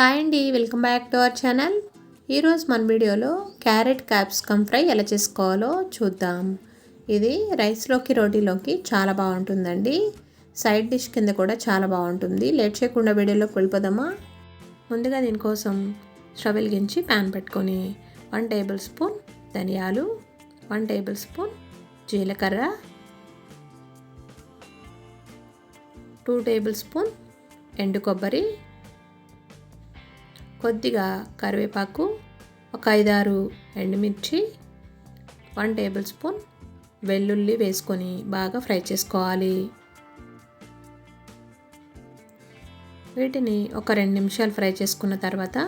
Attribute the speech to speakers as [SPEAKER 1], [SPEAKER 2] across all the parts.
[SPEAKER 1] Hi అండి welcome back to our channel. ఈరోజు మన వీడియోలో క్యారెట్ క్యాప్సికమ్ ఫ్రై ఎలా చేసుకోవాలో చూద్దాం. ఇది రైస్లోకి రోటీలోకి చాలా బాగుంటుందండి. సైడ్ డిష్ కింద కూడా చాలా బాగుంటుంది. లేట్ చేయకుండా వీడియోలోకి వెళ్ళిపోదామా? ముందుగా దీనికోసం స్టవ్ వెలిగించి ప్యాన్ పెట్టుకొని వన్ టేబుల్ స్పూన్ ధనియాలు వన్ టేబుల్ స్పూన్ జీలకర్ర టూ టేబుల్ స్పూన్ ఎండు కొబ్బరి కొద్దిగా కరివేపాకు ఒక ఐదారు ఎండుమిర్చి వన్ టేబుల్ స్పూన్ వెల్లుల్లి వేసుకొని బాగా ఫ్రై చేసుకోవాలి. వీటిని ఒక రెండు నిమిషాలు ఫ్రై చేసుకున్న తర్వాత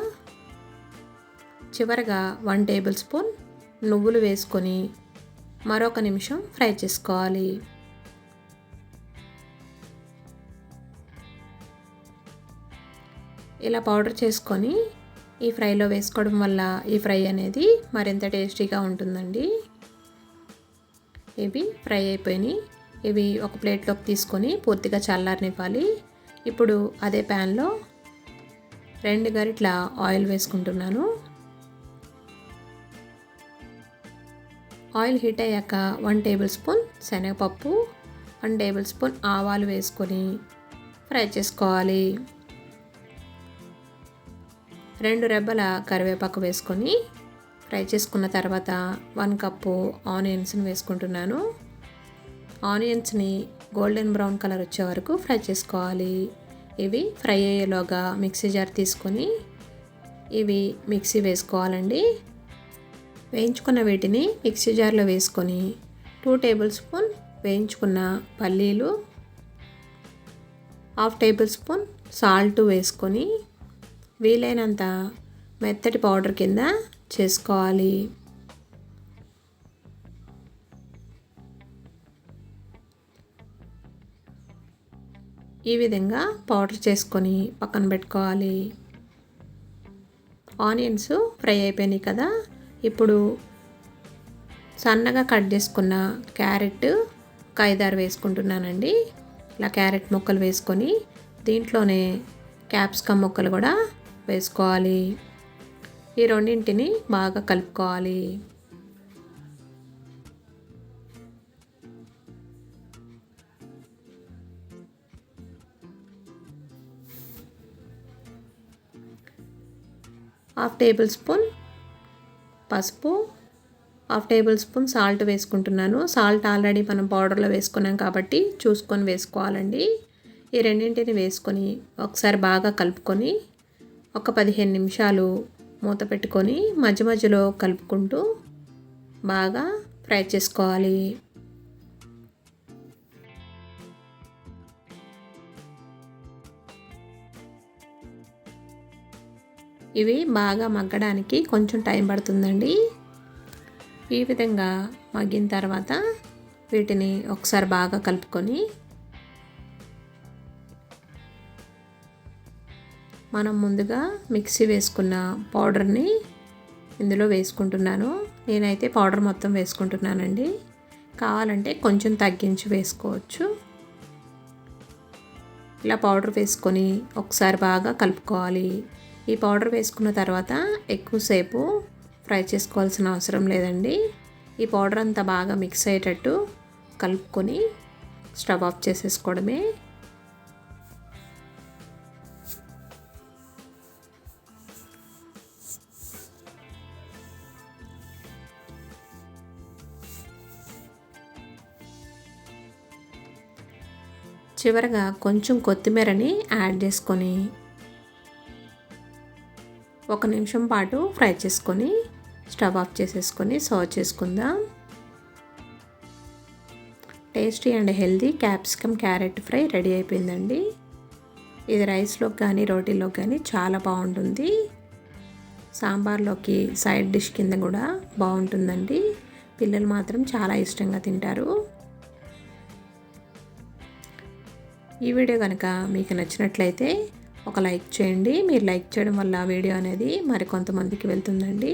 [SPEAKER 1] చివరగా వన్ టేబుల్ స్పూన్ నువ్వులు వేసుకొని మరొక నిమిషం ఫ్రై చేసుకోవాలి. ఇలా పౌడర్ చేసుకొని ఈ ఫ్రైలో వేసుకోవడం వల్ల ఈ ఫ్రై అనేది మరింత టేస్టీగా ఉంటుందండి. ఇవి ఫ్రై అయిపోయినాయి. ఇవి ఒక ప్లేట్లోకి తీసుకొని పూర్తిగా చల్లారనివ్వాలి. ఇప్పుడు అదే ప్యాన్లో రెండు గరిట్ల ఆయిల్ వేసుకుంటున్నాను. ఆయిల్ హీట్ అయ్యాక వన్ టేబుల్ స్పూన్ శనగపప్పు వన్ టేబుల్ స్పూన్ ఆవాలు వేసుకొని ఫ్రై చేసుకోవాలి. రెండు రెబ్బల కరివేపాకు వేసుకొని ఫ్రై చేసుకున్న తర్వాత వన్ కప్పు ఆనియన్స్ని వేసుకుంటున్నాను. ఆనియన్స్ని గోల్డెన్ బ్రౌన్ కలర్ వచ్చే వరకు ఫ్రై చేసుకోవాలి. ఇవి ఫ్రై అయ్యేలోగా మిక్సీ జార్ తీసుకొని ఇవి మిక్సీ వేసుకోవాలండి. వేయించుకున్న వీటిని మిక్సీ జార్లో వేసుకొని టూ టేబుల్ స్పూన్ వేయించుకున్న పల్లీలు హాఫ్ టేబుల్ స్పూన్ సాల్ట్ వేసుకొని వీలైనంత మెత్తటి పౌడర్ కింద చేసుకోవాలి. ఈ విధంగా పౌడర్ చేసుకొని పక్కన పెట్టుకోవాలి. ఆనియన్స్ ఫ్రై అయిపోయినాయి కదా ఇప్పుడు సన్నగా కట్ చేసుకున్న క్యారెట్ ఒక ఐదారు వేసుకుంటున్నానండి. ఇలా క్యారెట్ ముక్కలు వేసుకొని దీంట్లోనే క్యాప్సికమ్ ముక్కలు కూడా వేసుకోవాలి. ఈ రెండింటిని బాగా కలుపుకోవాలి. హాఫ్ టేబుల్ స్పూన్ పసుపు హాఫ్ టేబుల్ స్పూన్ సాల్ట్ వేసుకుంటున్నాను. సాల్ట్ ఆల్రెడీ మనం పౌడర్లో వేసుకున్నాం కాబట్టి చూసుకొని వేసుకోవాలండి. ఈ రెండింటిని వేసుకొని ఒకసారి బాగా కలుపుకొని ఒక పదిహేను నిమిషాలు మూత పెట్టుకొని మధ్య మధ్యలో కలుపుకుంటూ బాగా ఫ్రై చేసుకోవాలి. ఇవి బాగా మగ్గడానికి కొంచెం టైం పడుతుందండి. ఈ విధంగా మగ్గిన తర్వాత వీటిని ఒకసారి బాగా కలుపుకొని మనం ముందుగా మిక్సీ వేసుకున్న పౌడర్ని ఇందులో వేసుకుంటున్నాను. నేనైతే పౌడర్ మొత్తం వేసుకుంటున్నానండి. కావాలంటే కొంచెం తగ్గించి వేసుకోవచ్చు. ఇలా పౌడర్ వేసుకొని ఒకసారి బాగా కలుపుకోవాలి. ఈ పౌడర్ వేసుకున్న తర్వాత ఎక్కువసేపు ఫ్రై చేసుకోవాల్సిన అవసరం లేదండి. ఈ పౌడర్ అంతా బాగా మిక్స్ అయ్యేటట్టు కలుపుకొని స్టవ్ ఆఫ్ చేసేసుకోవడమే. చివరగా కొంచెం కొత్తిమీరని యాడ్ చేసుకొని ఒక నిమిషం పాటు ఫ్రై చేసుకొని స్టవ్ ఆఫ్ చేసేసుకొని సర్వ్ చేసుకుందాం. Tasty and healthy capsicum carrot fry ready అయిపోయిందండి. ఇది రైస్లోకి కానీ రోటీలోకి కానీ చాలా బాగుంటుంది. సాంబార్లోకి సైడ్ డిష్ కింద కూడా బాగుంటుందండి. పిల్లలు మాత్రం చాలా ఇష్టంగా తింటారు. ఈ వీడియో కనుక మీకు నచ్చినట్లయితే ఒక లైక్ చేయండి. మీరు లైక్ చేయడం వల్ల వీడియో అనేది మరికొంతమందికి వెళ్తుందండి.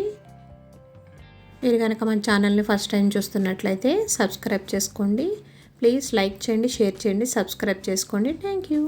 [SPEAKER 1] మీరు కనుక మన ఛానల్ని ఫస్ట్ టైం చూస్తున్నట్లయితే సబ్స్క్రైబ్ చేసుకోండి. ప్లీజ్ లైక్ చేయండి షేర్ చేయండి సబ్స్క్రైబ్ చేసుకోండి. Thank you.